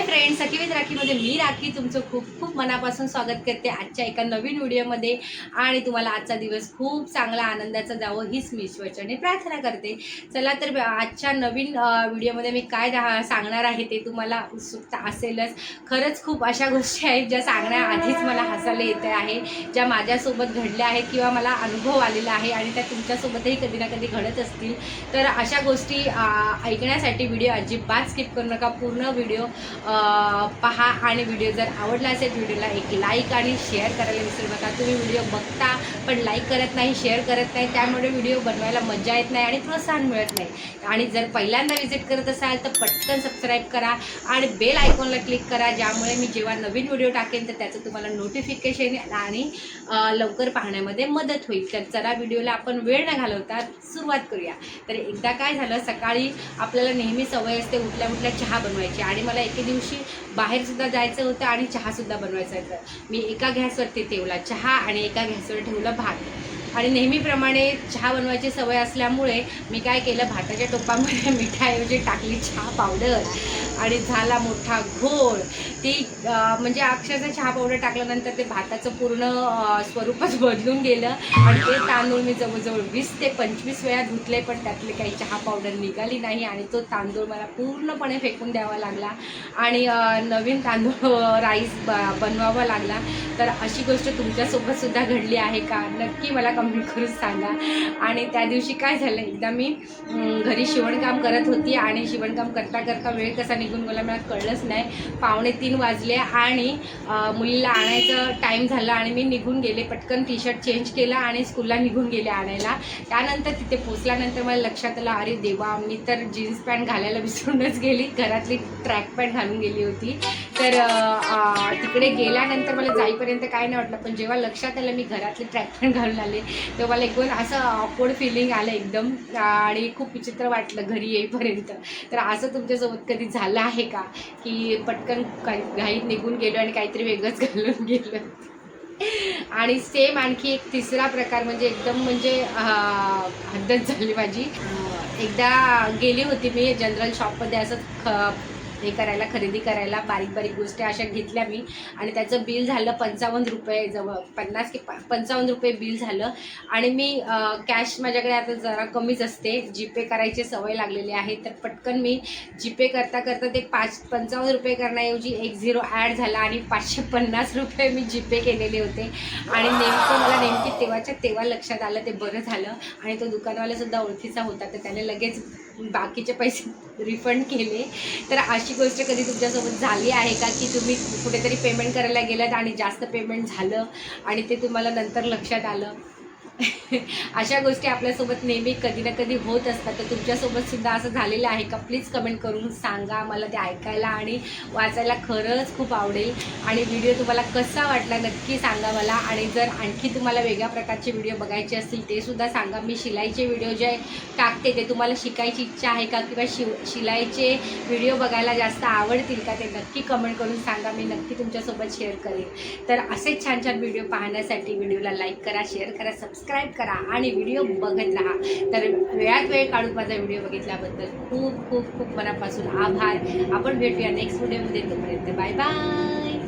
High friends Sakhi with राखीमध्ये मी राखी. तुमचं खूप खूप मनापासून स्वागत करते आजच्या एका नवीन व्हिडिओमध्ये. आणि तुम्हाला आजचा दिवस खूप चांगला आनंदाचा जावं हीच मी ईश्वरचरणी प्रार्थना करते. चला तर आजच्या नवीन व्हिडिओमध्ये मी काय सांगणार आहे ते तुम्हाला उत्सुकता असेलच. खरंच खूप अशा गोष्टी आहेत ज्या सांगण्याआधीच मला हसायला येते आहे ज्या माझ्यासोबत घडल्या आहेत किंवा मला अनुभव आलेला आहे आणि त्या तुमच्यासोबतही कधी ना कधी घडत असतील. तर अशा गोष्टी ऐकण्यासाठी व्हिडिओ अजिबात स्किप करू नका. पूर्ण व्हिडिओ पहा आणि व्हिडिओ जर आवडला असेल व्हिडिओला एक लाईक आणि शेअर करायला विसरू नका. तुम्ही व्हिडिओ बघता पण लाईक करत नाही शेअर करत नाही त्यामुळे व्हिडिओ बनवायला मजा येत नाही आणि प्रोत्साहन मिळत नाही. आणि जर पहिल्यांदा व्हिजिट करत असाल तर पटकन सबस्क्राईब करा आणि बेल आयकॉनला क्लिक करा ज्यामुळे मी जेव्हा नवीन व्हिडिओ टाकेन तर त्याचं तुम्हाला नोटिफिकेशन आणि लवकर पाहण्यामध्ये मदत होईल. तर चला व्हिडिओला आपण वेळ न घालवता सुरुवात करूया. तर एकदा काय झालं सकाळी आपल्याला नेहमी सवय असते उठल्या उठल्या चहा बनवायची. आणि मला एके दिवशी बाहेरसुद्धा जायचं होतं आणि चहासुद्धा बनवायचा होतं. मी एका गॅसवरती ठेवला चहा आणि एका गॅसवर ठेवलं भात. आणि नेहमीप्रमाणे चहा बनवायची सवय असल्यामुळे मी काय केलं भाताच्या टोपामध्ये मिठाऐवजी टाकली चहा पावडर. आणि झाला मोठा घोळ. ती म्हणजे अक्षरशः चहा पावडर टाकल्यानंतर ते भाताचं पूर्ण स्वरूपच बदलून गेलं. आणि ते तांदूळ मी जवळजवळ वीस ते पंचवीस वेळा धुतले पण त्यातले काही चहा पावडर निघाली नाही आणि तो तांदूळ मला पूर्णपणे फेकून द्यावा लागला. आणि नवीन तांदूळ राईस ब बनवावा लागला. तर अशी गोष्ट तुमच्यासोबतसुद्धा घडली आहे का? नक्की मला कमेंट करून सांगा. आणि त्या दिवशी काय झालं? एकदा मी घरी शिवणकाम करत होती आणि शिवणकाम करता करता वेळ कसा निघून गेला. मला कळलंच नाही. पावणे तीन वाजले आणि मुलीला आणायचं टाईम झाला आणि मी निघून गेले. पटकन टी शर्ट चेंज केला आणि स्कूलला निघून गेले आणायला. त्यानंतर तिथे पोचल्यानंतर मला लक्षात आलं अरे देवा मी तर जीन्स पॅन्ट घालायला विसरूनच गेली. घरातली ट्रॅक पॅन्ट घालून गेली होती. तर तिकडे गेल्यानंतर मला जाईपर्यंत काय नाही वाटलं. पण जेव्हा लक्षात आलं मी घरातले ट्रॅक्टर घालून आले तेव्हा मला एकदम असं ऑकवर्ड फिलिंग आलं एकदम. आणि खूप विचित्र वाटलं घरी येईपर्यंत. तर असं तुमच्यासोबत कधी झालं आहे का? की पटकन काही घाईत निघून गेलो आणि काहीतरी वेगळंच घालून गेलं? आणि सेम आणखी एक तिसरा प्रकार म्हणजे एकदम म्हणजे हद्दच झाली माझी. एकदा गेली होती मी जनरल शॉपमध्ये असंच ख हे करायला खरेदी करायला बारीक बारीक गोष्टी अशा घेतल्या मी. आणि त्याचं बिल झालं पंचावन्न रुपये जवळ पन्नास की पंचावन्न रुपये बिल झालं. आणि मी कॅश माझ्याकडे आता जरा कमीच असते. जीपे करायची सवय लागलेली आहे. तर पटकन मी जीपे करता करता ते पाच पंचावन्न रुपये करण्याऐवजी एक झिरो ॲड झाला आणि पाचशे पन्नास रुपये मी जीपे केलेले होते. आणि नेमकं मला नेमकी तेव्हाच्या तेव्हा लक्षात आलं ते बरं झालं. आणि तो दुकानवालासुद्धा ओळखीचा होता. तर त्याने लगेच बाकीचे पैसे रिफंड केले. तर अशी गोष्ट कधी तुमच्यासोबत झाली आहे का की तुम्ही कुठेतरी पेमेंट करायला गेलात आणि जास्त पेमेंट झालं आणि ते तुम्हाला नंतर लक्षात आलं? अशा गोष्टी आपल्यासोबत नेहमी कधी ना कधी होत असतात. तर तुमच्यासोबत सुद्धा असं झालेलं आहे का? प्लीज कमेंट करून सांगा मला ते ऐकायला आणि वाचायला खरंच खूप आवडेल. आणि व्हिडिओ तुम्हाला कसा वाटला नक्की सांगा मला. आणि जर आणखी तुम्हाला वेगळ्या प्रकारचे व्हिडिओ बघायचे असतील ते सुद्धा सांगा. मी शिलाईचे व्हिडिओ जे टाकते ते तुम्हाला शिकायची इच्छा आहे का? किंवा शिव शिलाईचे व्हिडिओ बघायला जास्त आवडतील का? ते नक्की कमेंट करून सांगा. मी नक्की तुमच्यासोबत शेअर करेन. तर असेच छान छान व्हिडिओ पाहण्यासाठी व्हिडिओला लाईक करा शेअर करा सबस्क्राईब करा आणि व्हिडिओ बघत राहा. तर वेळात वेळ काढून माझा व्हिडिओ बघितल्याबद्दल खूप खूप खूप मनापासून आभार. आपण भेटूया नेक्स्ट व्हिडिओमध्ये तोपर्यंत बाय बाय